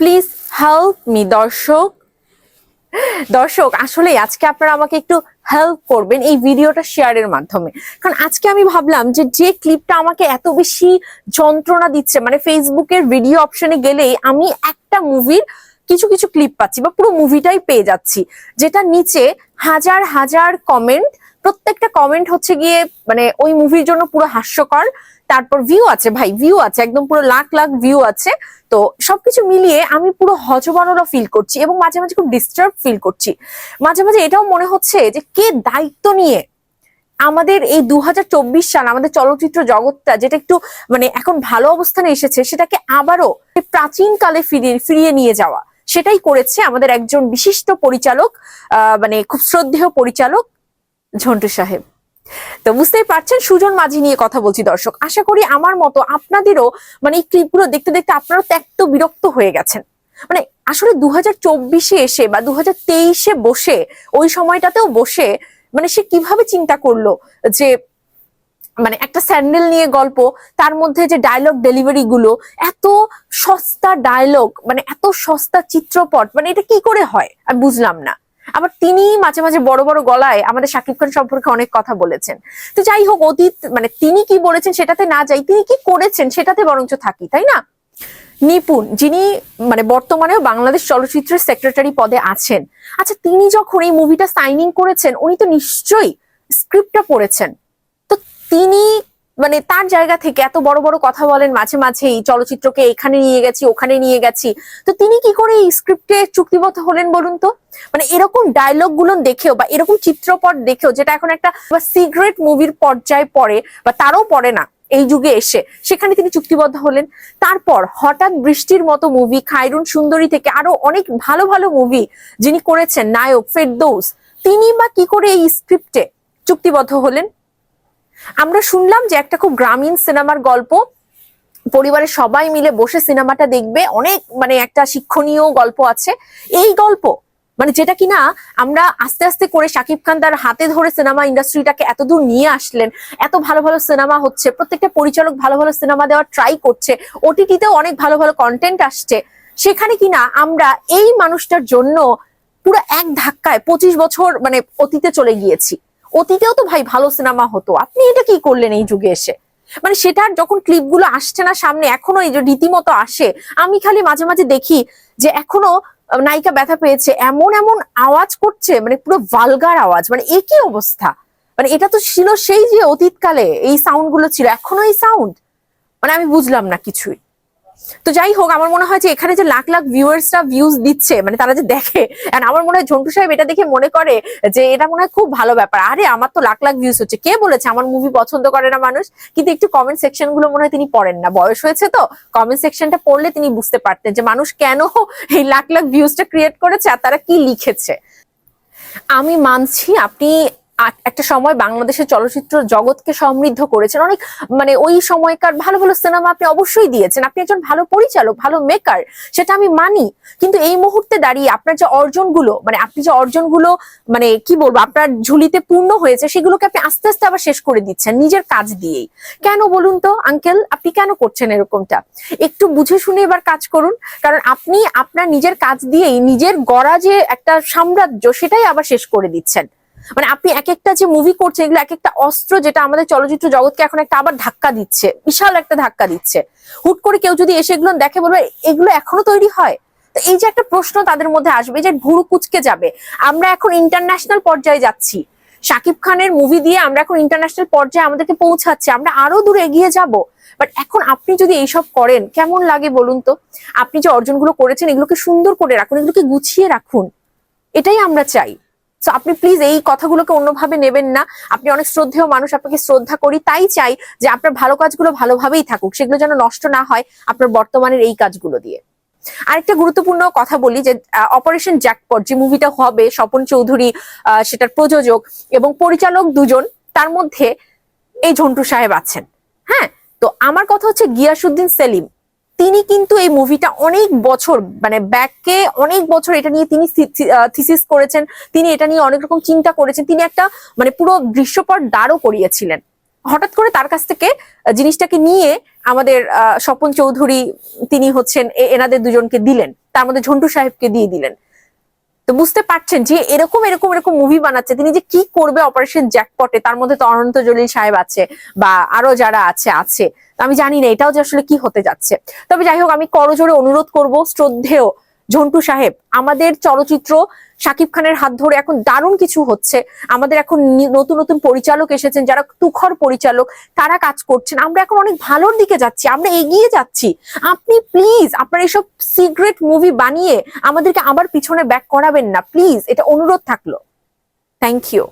Please help me দর্শক। দর্শক, আসলে আজকে আপনারা আমাকে একটু হেল্প করবেন এই ভিডিওটা শেয়ারের মাধ্যমে। কারণ আজকে আমি ভাবলাম যে যে ক্লিপটা আমাকে এত বেশি যন্ত্রণা দিচ্ছে মানে ফেসবুকের ভিডিও অপশনে গেলেই আমি একটা মুভির কিছু কিছু ক্লিপ পাচ্ছি বা পুরো মুভিটাই পেয়ে যাচ্ছি, যেটা নিচে হাজার হাজার কমেন্ট প্রত্যেকটা কমেন্ট হচ্ছে গিয়ে মানে ওই মুভির জন্য পুরো হাস্যকর। তারপর ভিউ আছে ভাই ভিউ আছে, একদম পুরো লাখ লাখ ভিউ আছে। তো সবকিছু মিলিয়ে আমি পুরো হজবররা ফিল করছি এবং মাঝে মাঝে খুব ডিস্টার্ব ফিল করছি। মাঝে মাঝে এটাও মনে হচ্ছে যে কে দায়িত্ব নিয়ে আমাদের এই দু হাজার চব্বিশ সাল, আমাদের চলচ্চিত্র জগৎটা যেটা একটু মানে এখন ভালো অবস্থানে এসেছে, সেটাকে আবারও প্রাচীন কালে ফিরিয়ে ফিরিয়ে নিয়ে যাওয়া। সেটাই করেছে আমাদের একজন বিশিষ্ট পরিচালক মানে খুব শ্রদ্ধেয় পরিচালক ঝন্টু সাহেব। তো বুঝতেই পারছেন, সুজন মাঝি নিয়ে কথা বলছি দর্শক। আশা করি আমার মতো আপনাদেরও মানে এই ক্লিপগুলো দেখতে দেখতে আপনারাও ত্যক্ত বিরক্ত হয়ে গেছেন। মানে আসলে দু হাজার এসে বা দু হাজার বসে, ওই সময়টাতেও বসে মানে সে কীভাবে চিন্তা করল যে মানে একটা স্যান্ডেল নিয়ে গল্প, তার মধ্যে যে ডায়লগ ডেলিভারি গুলো, এত সস্তা ডায়লগ মানে এত সস্তা চিত্রপট মানে এটা কি করে হয়? আমি বুঝলাম না। আবার তিনি মাঝে মাঝে বড় বড় গলায় আমাদের শাকিব খান সম্পর্কে অনেক কথা বলেছেন। তো যাই হোক, অতীত মানে তিনি কি বলেছেন সেটাতে না যাই, তিনি কি করেছেন সেটাতে বরঞ্চ থাকি, তাই না? নিপুণ, যিনি মানে বর্তমানেও বাংলাদেশ চলচ্চিত্রের সেক্রেটারি পদে আছেন। আচ্ছা তিনি যখন এই মুভিটা সাইনিং করেছেন, উনি তো নিশ্চয়ই স্ক্রিপ্টটা পড়েছেন। তো তিনি মানে তার জায়গা থেকে এত বড় বড় কথা বলেন মাঝে মাঝেই চলচ্চিত্রকে, এখানে নিয়ে গেছি, ওখানে নিয়ে গেছি। তো তিনি কি করে এই স্ক্রিপ্টে চুক্তিবদ্ধ হলেন বলুন তো? মানে এরকম ডায়লগগুলো দেখেও বা এরকম চিত্রপট দেখেও, যেটা এখন একটা সিগারেট মুভির পর্যায়ে পড়ে বা তারও পড়ে না, এই যুগে এসে, সেখানে তিনি চুক্তিবদ্ধ হলেন। তারপর হঠাৎ বৃষ্টির মতো মুভি খায়রুন সুন্দরী থেকে আরও অনেক ভালো ভালো মুভি যিনি করেছেন, নায়ক ফেরদৌস, তিনি বা কি করে এই স্ক্রিপ্টে চুক্তিবদ্ধ হলেন? আমরা শুনলাম যে একটা খুব গ্রামীণ সিনেমার গল্প। পরিবারের সবাই মিলে বসে সিনেমাটা দেখবে। অনেক মানে একটা শিক্ষণীয় গল্প আছে। এই গল্প মানে যেটা কিনা আমরা আস্তে আস্তে করে শাকিব খান তার হাতে ধরে সিনেমা ইন্ডাস্ট্রিটাকে এতদূর নিয়ে আসলেন। এত ভালো ভালো সিনেমা হচ্ছে, প্রত্যেকটা পরিচালক ভালো ভালো সিনেমা দেওয়ার ট্রাই করছে। ওটিটিতেও অনেক ভালো ভালো কন্টেন্ট আসছে। সেখানে কিনা আমরা এই মানুষটার জন্য পুরো এক ধাক্কায় পঁচিশ বছর মানে অতীতে চলে গিয়েছি। অতীতেও তো ভাই ভালো সিনেমা হতো। আপনি এটা কি করলেন এই যুগে এসে? মানে সেটার যখন ক্লিপগুলো আসছে না সামনে, এখনও এই যে রীতিমতো আসে, আমি খালি মাঝে মাঝে দেখি যে এখনও নায়িকা ব্যথা পেয়েছে, এমন এমন আওয়াজ করছে মানে পুরো ভালগার আওয়াজ মানে এ কি অবস্থা। মানে এটা তো ছিল সেই যে অতীতকালে এই সাউন্ডগুলো ছিল, এখনও এই সাউন্ড মানে আমি বুঝলাম না কিছুই। তো যাই হোক আমার মনে হয় যে এখানে যে লাখ লাখ ভিউয়ার্সরা ভিউজ দিচ্ছে মানে তারা যে দেখে আমার মনে হয় ঝন্টু সাহেব এটা দেখে মনে করে যে এটা মনে হয় খুব ভালো ব্যাপার। আরে, আমার তো লাখ লাখ ভিউজ হচ্ছে। কে বলেছে আমার মুভি পছন্দ করে না মানুষ? কিন্তু একটু কমেন্ট সেকশনগুলো মনে হয় তিনি পড়েন না। বয়স হয়েছে তো কমেন্ট সেকশনটা পড়লে তিনি বুঝতে পারতেন যে মানুষ কেন এই লাখ লাখ ভিউজটা ক্রিয়েট করেছে আর তারা কি লিখেছে। আমি মানছি আপনি একটা সময় বাংলাদেশের চলচ্চিত্র জগৎকে সমৃদ্ধ করেছেন। অনেক মানে ওই সময়কার ভালো ভালো সিনেমা আপনি অবশ্যই দিয়েছেন। আপনি একজন ভালো পরিচালক, ভালো মেকার, সেটা আমি মানি। কিন্তু এই মুহূর্তে দাঁড়িয়ে আপনার যে অর্জনগুলো মানে আপনি যে অর্জনগুলো মানে কি বলব, আপনার ঝুলিতে পূর্ণ হয়েছে, সেগুলোকে আপনি আস্তে আস্তে আবার শেষ করে দিচ্ছেন নিজের কাজ দিয়েই। কেন বলুন তো, আঙ্কেল, আপনি কেন করছেন এরকমটা? একটু বুঝে শুনে এবার কাজ করুন। কারণ আপনি আপনার নিজের কাজ দিয়েই নিজের গড়া যে একটা সাম্রাজ্য, সেটাই আবার শেষ করে দিচ্ছেন। মানে আপনি এক একটা যে মুভি করছেন, এগুলো এক একটা অস্ত্র যেটা আমাদের চলচ্চিত্র জগৎকে এখন একটা আবার ধাক্কা দিচ্ছে, বিশাল একটা ধাক্কা দিচ্ছে। হুট করে কেউ যদি এসে এগুলো দেখে বলবে, এগুলো এখনও তৈরি হয়? তো এই যে একটা প্রশ্ন তাদের মধ্যে আসবে যে ভুরু কুচকে যাবে। আমরা এখন ইন্টারন্যাশনাল পর্যায়ে যাচ্ছি। শাকিব খানের মুভি দিয়ে আমরা এখন ইন্টারন্যাশনাল পর্যায়ে আমাদেরকে পৌঁছাচ্ছি। আমরা আরও দূর এগিয়ে যাব। বাট এখন আপনি যদি এইসব করেন, কেমন লাগে বলুন তো? আপনি যে অর্জনগুলো করেছেন, এগুলোকে সুন্দর করে রাখুন, এগুলোকে গুছিয়ে রাখুন। এটাই আমরা চাই। তো আপনি প্লিজ এই কথাগুলোকে অন্যভাবে নেবেন না। আপনি অনেক শ্রদ্ধেয় মানুষ, আপনাকে শ্রদ্ধা করি, তাই চাই যে আপনার ভালো কাজগুলো ভালোভাবেই থাকুক, সেগুলো যেন নষ্ট না হয় আপনার বর্তমানের এই কাজগুলো দিয়ে। আরেকটা গুরুত্বপূর্ণ কথা বলি যে অপারেশন জ্যাকপট যে মুভিটা হবে, স্বপন চৌধুরী সেটার প্রযোজক এবং পরিচালক দুজন, তার মধ্যে এই ঝন্টু সাহেব আছেন। হ্যাঁ? তো আমার কথা হচ্ছে গিয়াসুদ্দিন সেলিম। তিনি কিন্তু এই মুভিটা অনেক বছর মানে ব্যাককে অনেক বছর এটা নিয়ে তিনি থিসিস করেছেন তিনি এটা নিয়ে অনেক রকম চিন্তা করেছেন তিনি একটা মানে পুরো দৃশ্যপট দাঁড়ও করিয়েছিলেন। হঠাৎ করে তার কাছ থেকে জিনিসটাকে নিয়ে আমাদের আহ, স্বপন চৌধুরী তিনি হচ্ছেন এনাদের দুজনকে দিলেন। তার মধ্যে ঝন্টু সাহেবকে দিয়ে দিলেন। তো বুঝতে পারছেন যে এরকম এরকম এরকম মুভি বানাচ্ছে, তিনি যে কি করবে অপারেশন জ্যাকপটে তার মধ্যে তো অনন্ত জলিল সাহেব আছে, বা আরও যারা আছে আছে। আমি জানি না এটাও যে আসলে কি হতে যাচ্ছে। তবে যাই হোক, আমি করজোরে অনুরোধ করব, শ্রদ্ধেয় ঝন্টু সাহেব, আমাদের চলচ্চিত্র শাকিব খানের হাত ধরে এখন দারুণ কিছু হচ্ছে। আমাদের এখন নতুন নতুন পরিচালক এসেছেন, যারা তুখর পরিচালক, তারা কাজ করছেন। আমরা এখন অনেক ভালোর দিকে যাচ্ছি, আমরা এগিয়ে যাচ্ছি। আপনি প্লিজ আপনার এইসব সিক্রেট মুভি বানিয়ে আমাদেরকে আবার পিছনে ব্যাক করাবেন না। প্লিজ এটা অনুরোধ থাকল। Thank you